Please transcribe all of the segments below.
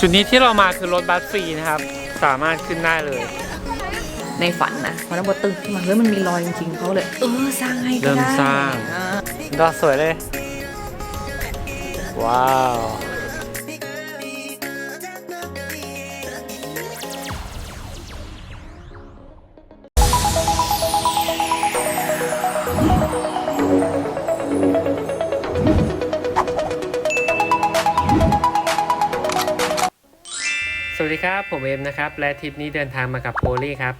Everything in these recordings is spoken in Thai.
จุดนี้ที่เรามาคือรถบัสฟรีนะครับ สามารถขึ้นได้เลย ในฝันนะพอน้ำบดตึงขึ้นมาเฮ้ยมันมีรอยจริงๆเขาเลย เออสร้างให้ก็เริ่มได้สร้าง อ่า ดอกสวยเลย ว้าว สวัสดีครับผมเอมนะครับและทริปนี้เดินทางมากับโพลี่ครับ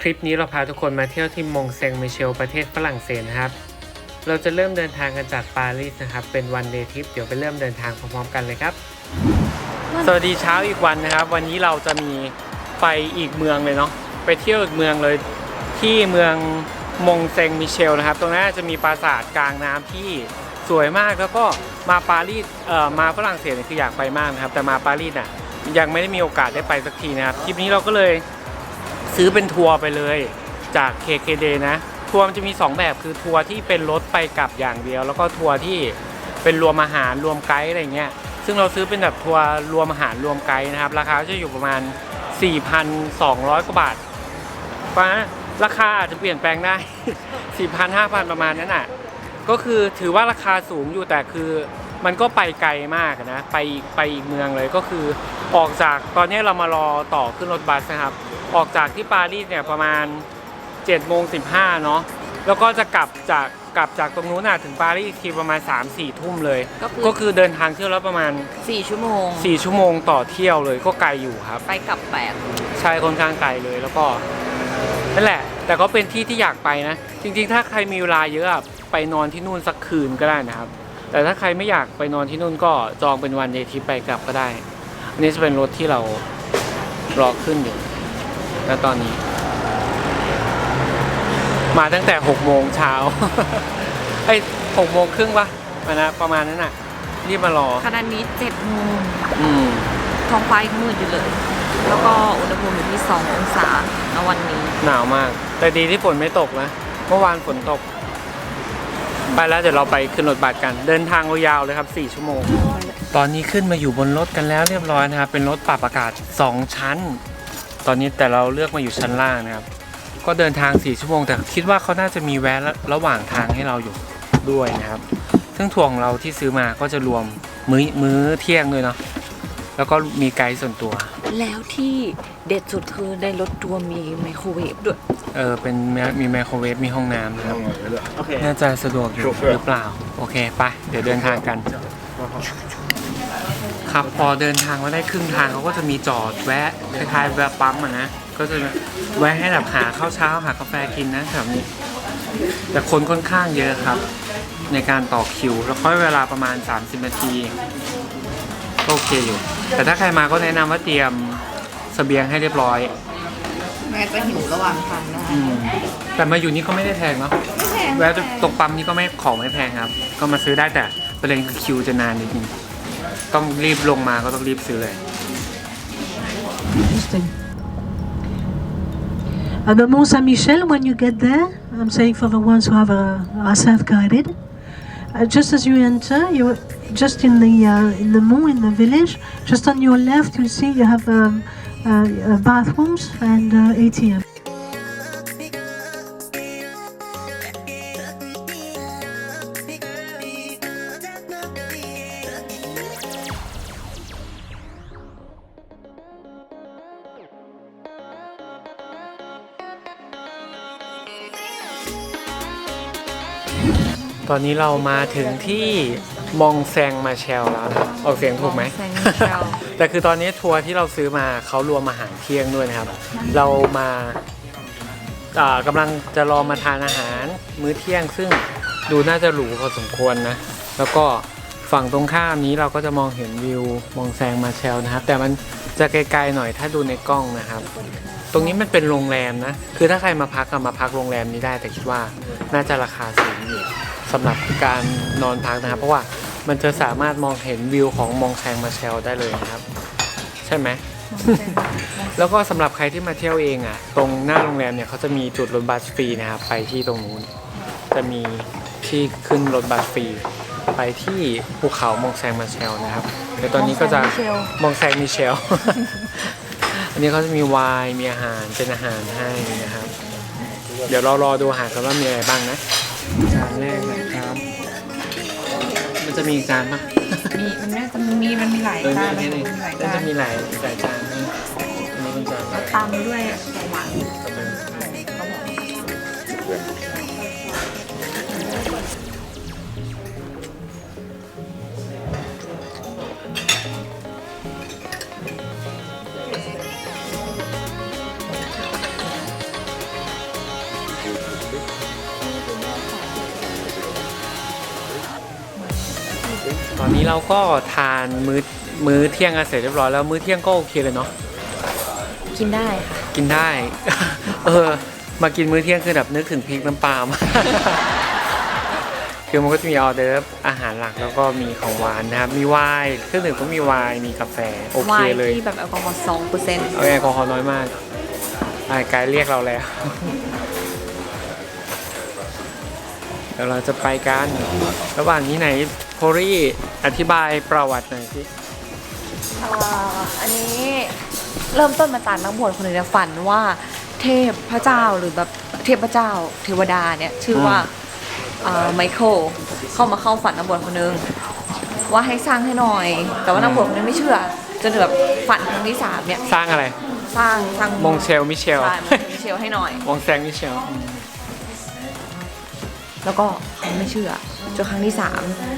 ทริปนี้เราพาทุกคนมาเที่ยวที่มงเซงมิเชลประเทศฝรั่งเศสนะครับ เราจะเริ่มเดินทางกันจากปารีสนะครับเป็นวันเดย์ทริปเดี๋ยวไปเริ่มเดินทางพร้อมๆกันเลยครับสวัสดีเช้าอีกวันนะครับ วันนี้เราจะมีไปอีกเมืองเลยเนาะไปเที่ยวอีกเมืองเลยที่เมืองมงเซงมิเชลนะครับ ตรงนั้นจะมีปราสาทกลางน้ำที่สวยมากแล้วก็มาปารีสเอ่อมาฝรั่งเศสเนี่ยคืออยากไปมากนะครับ แต่มาปารีสน่ะ ยังไม่ได้มีโอกาสได้ไปสักทีนะครับทริปนี้เราก็เลยซื้อเป็นทัวร์ไปเลยจาก KKD นะทัวร์มันจะมี 2 แบบคือทัวร์ที่เป็นรถไปกลับอย่างเดียว แล้วก็ทัวร์ที่เป็นรวมอาหารรวมไกด์อะไรเงี้ยซึ่งเราซื้อเป็นแบบทัวร์รวมอาหารรวมไกด์นะครับ ราคาจะอยู่ประมาณ 4,200 กว่าบาทเพราะฉะราคาอาจจะเปลี่ยนแปลงได้ 4,000 5,000 ประมาณนั้นน่ะก็คือถือว่าราคาสูงอยู่แต่คือ มันก็ไปไกลมากอะนะ ไปไปอีกเมืองเลยก็คือออกจากตอนนี้เรามารอต่อขึ้นรถบัสนะครับ ออกจากที่ปารีสเนี่ยประมาณ7โมง15เนาะแล้วก็จะกลับจากกลับจากตรงนู้นน่ะถึงปารีสอีกทีประมาณ3 4ทุ่มเลย ก็คือ ก็คือเดินทางเที่ยวแล้วประมาณสี่ชั่วโมง 4 ชั่วโมงต่อเที่ยวเลยก็ไกลอยู่ครับ ไปกลับแปดใช่ค่อนข้างไกลเลยแล้วก็นั่นแหละ แต่ก็เป็นที่ที่อยากไปนะ จริงๆ ถ้าใครมีเวลาเยอะอะไปนอนที่นู่นสักคืนก็ได้นะครับ แต่ถ้าใครไม่อยากไปนอนที่นู่นก็จองเป็นวันเดย์ทริปไปกลับก็ได้ อันนี้จะเป็นรถที่เรารอขึ้นอยู่แล้วตอนนี้ มาตั้งแต่6โมงเช้าไอ้หกโมงครึ่งปะมานะประมาณนั้นน่ะ รีบมารอขณะนี้เจ็ดโมงอืมท้องฟ้ายังมืดอยู่เลย แล้วก็อุณหภูมิอยู่ที่สององศาณวันนี้ หนาวมาก แต่ดีที่ฝนไม่ตกนะ เมื่อวานฝนตก ไปแล้วเดี๋ยวเราไปขึ้นรถบัสกันเดินทางยาวเลยครับ 4 ชั่วโมง ตอนนี้ขึ้นมาอยู่บนรถกันแล้วเรียบร้อยนะครับ เป็นรถปรับอากาศ 2 ชั้น ตอนนี้แต่เราเลือกมาอยู่ชั้นล่างนะครับ ก็เดินทาง 4 ชั่วโมง แต่คิดว่าเขาน่าจะมีแวะระหว่างทางให้เราอยู่ด้วยนะครับซึ่งถ่วงเราที่ซื้อมาก็จะรวมมื้อมื้อเที่ยงด้วยเนาะ แล้วก็มีไกด์ส่วนตัว แล้วที่เด็ดสุดคือในรถทัวร์มีไมโครเวฟด้วย เออเป็นมีไมโครเวฟมีห้องน้ำนะครับ โอเคน่าจะสะดวกอยู่หรือเปล่า โอเคไปเดี๋ยวเดินทางกัน ครับพอเดินทางมาได้ครึ่งทางเขาก็จะมีจอดแวะคล้ายๆแวะปั๊มอะนะก็จะแวะให้แบบหาข้าวเช้าหากาแฟกินนะแถวนี้แต่คนค่อนข้างเยอะครับ ในการต่อคิว แล้วค่อยเวลาประมาณ 30 นาที ก็โอเคอยู่ แต่ถ้าใครมาก็แนะนำว่าเตรียมเสบียงให้เรียบร้อยแม้จะหิวระหว่างทางนะอืมแต่มาอยู่นี่ก็ไม่ได้แพงเนาะแวะตรงปั๊มนี่ก็ไม่ของไม่แพงครับ ก็มาซื้อได้แต่ประเด็นคือคิวจะนานนิดนึงต้องรีบลงมาก็ต้องรีบซื้อเลย Interesting. At the Mont Saint Michel, when you get there, I'm saying for the ones who have a, are self-guided, uh, just as you enter, you're just in the uh, in the Mont, in the village. Just on your left, you'll see you have um, uh, uh, bathrooms and uh, ATM. ตอนนี้เรามาถึงที่มองแซงมาเชลแล้วนะครับออกเสียงถูกไหมแซงมาเชล แต่คือตอนนี้ทัวร์ที่เราซื้อมาเขารวมอาหารเที่ยงด้วยนะครับ เรามาอ่ากำลังจะรอมาทานอาหารมื้อเที่ยงซึ่งดูน่าจะหรูพอสมควรนะ แล้วก็ฝั่งตรงข้ามนี้เราก็จะมองเห็นวิวมองแซงมาเชลนะครับ แต่มันจะไกลๆหน่อยถ้าดูในกล้องนะครับ ตรงนี้มันเป็นโรงแรมนะ คือถ้าใครมาพักก็มาพักโรงแรมนี้ได้แต่คิดว่าน่าจะราคาสูงอยู่สำหรับการนอนพักนะครับ เพราะว่ามันจะสามารถมองเห็นวิวของมองแซงมาเชลได้เลยนะครับ ใช่ไหม แล้วก็สำหรับใครที่มาเที่ยวเองอะ ตรงหน้าโรงแรมเนี่ยเขาจะมีจุดรถบัสฟรีนะครับ ไปที่ตรงนู้น จะมีที่ขึ้นรถบัสฟรีไปที่ภูเขามองแซงมาเชลนะครับเดี๋ยวตอนนี้ก็จะมองแซงมิเชลอั นนี้เขาจะมีไวน์มีอาหารเป็นอาหารให้นะครับ เดี๋ยวเรารอดูอาหารกันว่ามีอะไรบ้างนะจานแรกนะครับ มันจะมีจานปะมีมันน่าจะมีมันมีหลายเออจานนี่มันนี่มีหลายก็จานจะมีหลายหลายจานนะอันนี้เป็นจานแล้วตามด้วยของหวาน เราก็ทานมื้อมื้อเที่ยงกันเสร็จเรียบร้อยแล้วมื้อเที่ยงก็โอเคเลยเนาะกินได้ค่ะกินได้ เออ มากินมื้อเที่ยงคือแบบนึกถึงพริกน้ำปลามากคือมันก็จะมีออเดอร์ฟอาหารหลักแล้วก็มีของหวานนะครับ มีไวน์เครื่องดื่มก็มีไวน์มีกาแฟ โอไวเคน์เลยที่แบบแอลกอฮอล์สองเปอร์เซ็นต์เอาแอลกอฮอล์น้อยมากไอ้กายเรียกเราแล้วเดี๋ยวเราจะไปกัน ระหว่างนี้ไหนโพรี่อธิบายประวัติหน่อยสิอันนี้เริ่มต้นมาจากนักบวชคนหนึ่งเนี่ยฝันว่าเทพพระเจ้าหรือแบบเทพเจ้าเทวดาเนี่ยชื่อว่าไมเคิลเข้ามาเข้าฝันนักบวชคนหนึงว่าให้สร้างให้หน่อย แต่ว่านักบวชคนนั้นไม่เชื่อจนแบบฝันครั้งที่สามเนี่ยสร้างอะไร สร้างสร้างมงเชลมิเชล ใช่มงมิเชลให้หน่อยมงแซงมิเชลอืมแล้วก็เขาไม่เชื่อจนครั้งที่สามอ่า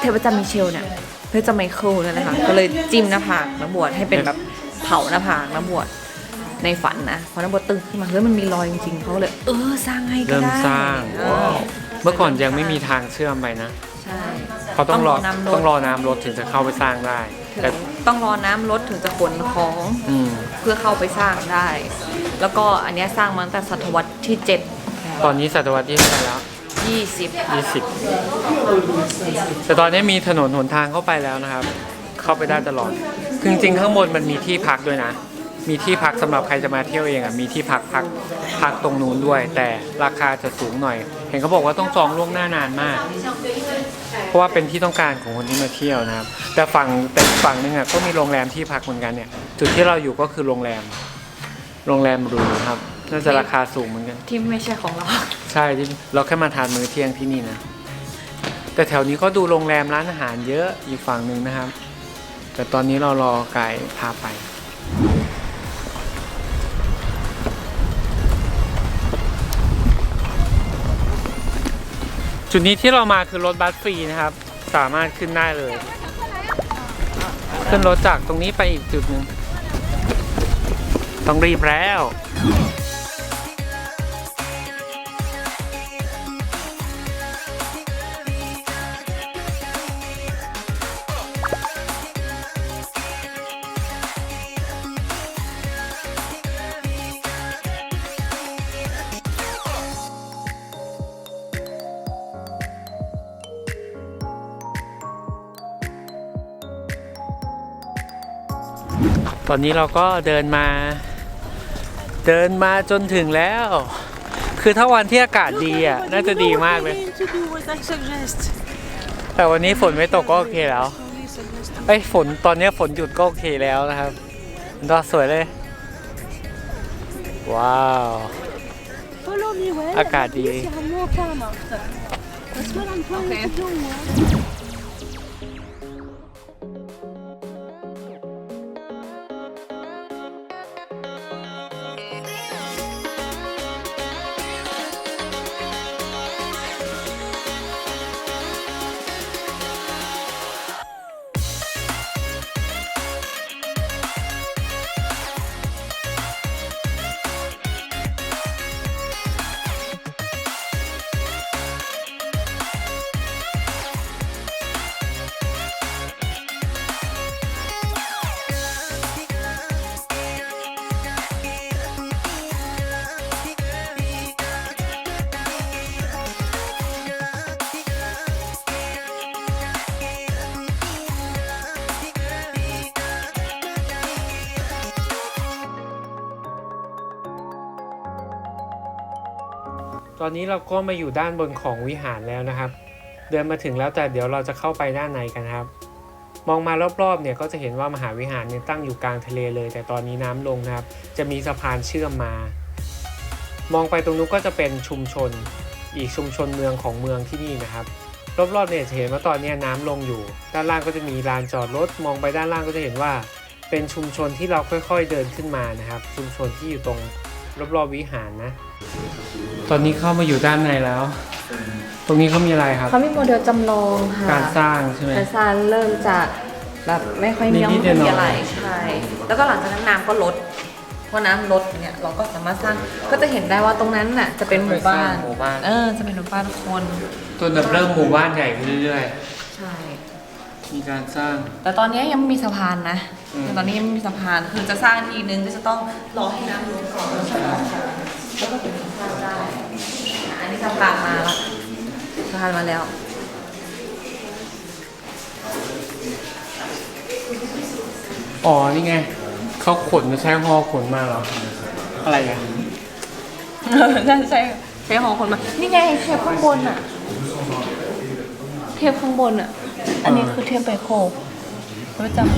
เทพเจ้ามิเชลเนี่ยเทพเจ้าไมเคิลนั่นแหละค่ะก็เลยจิ้มหน้าผากนักบวชให้เป็นแบบเผาหน้าผากนักบวชในฝันนะพอนักบวชตื่นขึ้นมาเฮ้ยมันมีรอยจริงๆเขาก็เลย เออสร้างให้ก็เริ่มได้สร้างเออว้าวเมื่อก่อนยังไม่มีทางเชื่อมไปนะใช่ เขาต้องรอน้ำลต้อดงรอน้ำลดถึงจะเข้าไปสร้างได้ แต่ต้องรอน้ำลดถึงจะขนของอืมเพื่อเข้าไปสร้างได้ แล้วก็อันเนี้ยสร้างมาตั้งแต่ศตวรรษที่เจ็ดตอนนี้ศตวรรษที่เท่าไหร่แล้ว ยี่สิบ20แต่ตอนนี้มีถนนหนทางเข้าไปแล้วนะครับ เข้าไปได้ตลอดคือจริงๆข้างบนมันมีที่พักด้วยนะ มีที่พักสำหรับใครจะมาเที่ยวเองอะ มีที่พักพักพักตรงนู้นด้วย แต่ราคาจะสูงหน่อย เห็นเขาบอกว่าต้องจองล่วงหน้านานมาก เพราะว่าเป็นที่ต้องการของคนที่มาเที่ยวนะครับ แต่ฝั่งแต่อีกฝั่งนึงอะก็มีโรงแรมที่พักเหมือนกันเนี่ย จุดที่เราอยู่ก็คือโรงแรม โรงแรมหรูครับ น่าจะราคาสูงเหมือนกัน ที่ไม่ใช่ของเรา ใช่ที่เราแค่มาทานมื้อเที่ยงที่นี่นะ แต่แถวนี้ก็ดูโรงแรมร้านอาหารเยอะอีกฝั่งหนึ่งนะครับ แต่ตอนนี้เรารอไก่พาไป จุดนี้ที่เรามาคือรถบัสฟรีนะครับ สามารถขึ้นได้เลย ขึ้นรถจากตรงนี้ไปอีกจุดหนึ่งต้องรีบแล้ว ตอนนี้เราก็เดินมา เดินมาจนถึงแล้ว คือถ้าวันที่อากาศดีอะน่าจะดีมากเลย แต่วันนี้ฝนไม่ตกก็โอเคแล้วเอ้ฝนตอนนี้ฝนหยุดก็โอเคแล้วนะครับดอสวยเลย ว้าว Follow me well. Akad Please, di- you อนนี้เราก็มาอยู่ด้านบนของวิหารแล้วนะครับ เดินมาถึงแล้วแต่เดี๋ยวเราจะเข้าไปด้านในกันครับ มองมารอบๆเนี่ยก็จะเห็นว่ามหาวิหารเนี่ยตั้งอยู่กลางทะเลเลย แต่ตอนนี้น้ำลงนะครับ จะมีสะพานเชื่อมมา มองไปตรงนู้นก็จะเป็นชุมชน อีกชุมชนเมืองของเมืองที่นี่นะครับ รอบๆเนี่ยจะเห็นว่าตอนนี้น้ำลงอยู่ ด้านล่างก็จะมีลานจอดรถ มองไปด้านล่างก็จะเห็นว่า เป็นชุมชนที่เราค่อย ๆเดินขึ้นมานะครับ ชุมชนที่อยู่ตรง รอบๆวิหารนะ ตอนนี้เข้ามาอยู่ด้านในแล้ว ตรงนี้เขามีอะไรครับ เขามีโมเดลจำลองค่ะการสร้างใช่ไหมการสร้างเริ่มจากแบบไม่ค่อยมีนิดๆไม่มีหน่อยๆอะไรใช่แล้วก็หลังจากนั้นน้ำก็ลดพอน้ำลดเนี่ยเราก็สามารถสร้างก็จะเห็นได้ว่าตรงนั้นน่ะจะเป็นหมู่บ้านหมู่บ้านเออจะเป็นหมู่บ้านคนจนแบบเริ่มหมู่บ้านใหญ่ขึ้นเรื่อยใช่ๆ มีการสร้าง แต่ตอนนี้ยังไม่มีสะพานนะอืม แต่ตอนนี้ยังไม่มีสะพานคือจะสร้างทีนึงก็จะต้องรอให้น้ำลดก่อนแล้วสะพานแล้วก็ถึงจะสร้างได้อะอันนี้สะพานมาละสะพานมาแล้ว อ๋อ นี่ไง เขาขนใช้ฮอขนมาเหรอ อะไรอะน่าจะใช่ใช้หอคนมา นี่ไงเทปข้างบนอะเทปข้างบนอะ อันนี้คือเทปไบโครู้จัก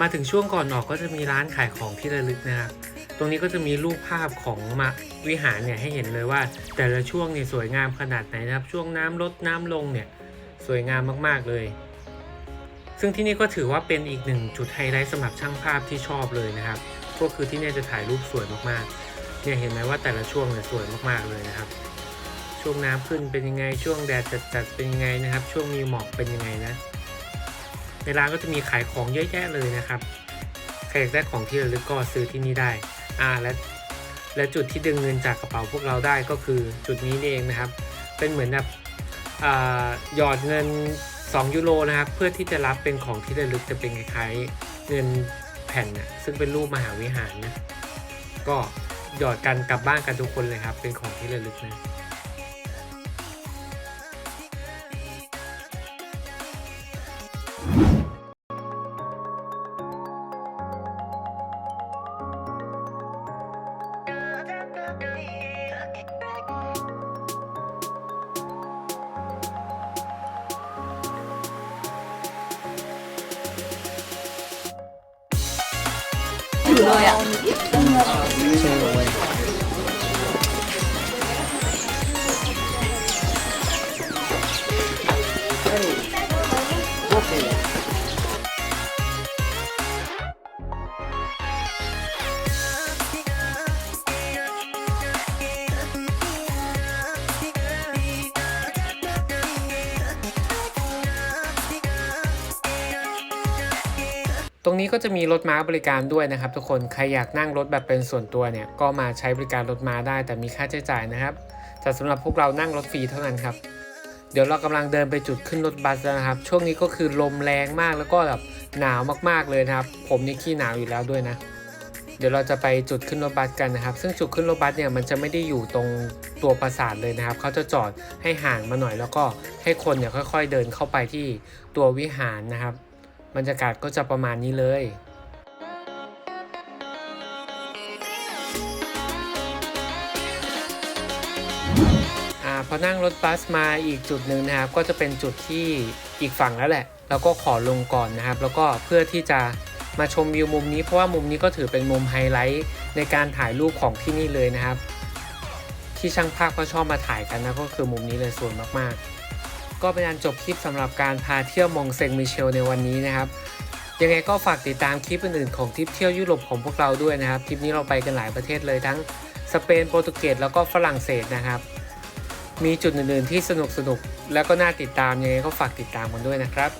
มาถึงช่วงก่อนออกก็จะมีร้านขายของที่ระลึกนะครับ ตรงนี้ก็จะมีรูปภาพของมาวิหารเนี่ยให้เห็นเลยว่า แต่ละช่วงเนี่ยสวยงามขนาดไหนนะครับ ช่วงน้ำลดน้ำลงเนี่ยสวยงามมากๆเลย ซึ่งที่นี่ก็ถือว่าเป็นอีกหนึ่งจุดไฮไลท์สำหรับช่างภาพที่ชอบเลยนะครับ ก็คือที่นี่จะถ่ายรูปสวยมากๆ เนี่ยเห็นไหมว่าแต่ละช่วงเนี่ยสวยมากๆเลยนะครับ ช่วงน้ำขึ้นเป็นยังไง ช่วงแดดจัดๆเป็นยังไงนะครับ ช่วงมีหมอกเป็นยังไงนะ ในร้านก็จะมีขายของเยอะแยะเลยนะครับใครอยากได้ของที่ระลึกก็ซื้อที่นี่ได้อ่าและและจุดที่ดึงเงินจากกระเป๋าพวกเราได้ก็คือจุดนี้เองนะครับ เป็นเหมือนแบบอ่าหยอดเงิน 2 ยูโรนะครับเพื่อที่จะรับเป็นของที่ระลึกจะเป็นคล้ายๆเงินแผ่นนะซึ่งเป็นรูปมหาวิหารนะก็หยอดกันกลับบ้านกันทุกคนเลยครับ เป็นของที่ระลึกนะ อยู่เรงนี้ก็จะมีรถม้าบริการด้วยนะครับ ทุกคนใครอยากนั่งรถแบบเป็นส่วนตัวเนี่ยก็มาใช้บริการรถม้าได้ แต่มีค่าใช้จ่ายนะครับแต่สำหรับพวกเรานั่งรถฟรีเท่านั้นครับเดี๋ยวเรากำลังเดินไปจุดขึ้นรถบัสแล้วนะครับ ช่วงนี้ก็คือลมแรงมากแล้วก็แบบหนาวมากๆเลยนะครับ ผมนี่ขี้หนาวอยู่แล้วด้วยนะ เดี๋ยวเราจะไปจุดขึ้นรถบัสกันนะครับ ซึ่งจุดขึ้นรถบัสเนี่ยมันจะไม่ได้อยู่ตรงตัวปราสาทเลยนะครับ เขาจะจอดให้ห่างมาหน่อยแล้วก็ให้คนเนี่ยค่อย ๆ เดินเข้าไปที่ตัววิหารนะครับ บรรยากาศก็จะประมาณนี้เลยอ่าพอนั่งรถบัสมาอีกจุดหนึ่งนะครับ ก็จะเป็นจุดที่อีกฝั่งแล้วแหละ แล้วก็ขอลงก่อนนะครับ แล้วก็เพื่อที่จะมาชมวิวมุมนี้ เพราะว่ามุมนี้ก็ถือเป็นมุมไฮไลท์ในการถ่ายรูปของที่นี่เลยนะครับ ที่ช่างภาพก็ชอบมาถ่ายกันนะก็คือมุมนี้เลยสวยมากๆ ก็เป็นการจบคลิปสำหรับการพาเที่ยวมองเซงมิเชลในวันนี้นะครับ ยังไงก็ฝากติดตามคลิปอื่นๆของทริปเที่ยวยุโรปของพวกเราด้วยนะครับทริปนี้เราไปกันหลายประเทศเลยทั้งสเปนโปรตุเกสแล้วก็ฝรั่งเศสนะครับ มีจุดอื่นๆที่สนุกๆแล้วก็น่าติดตามยังไงก็ฝากติดตามกันด้วยนะครับ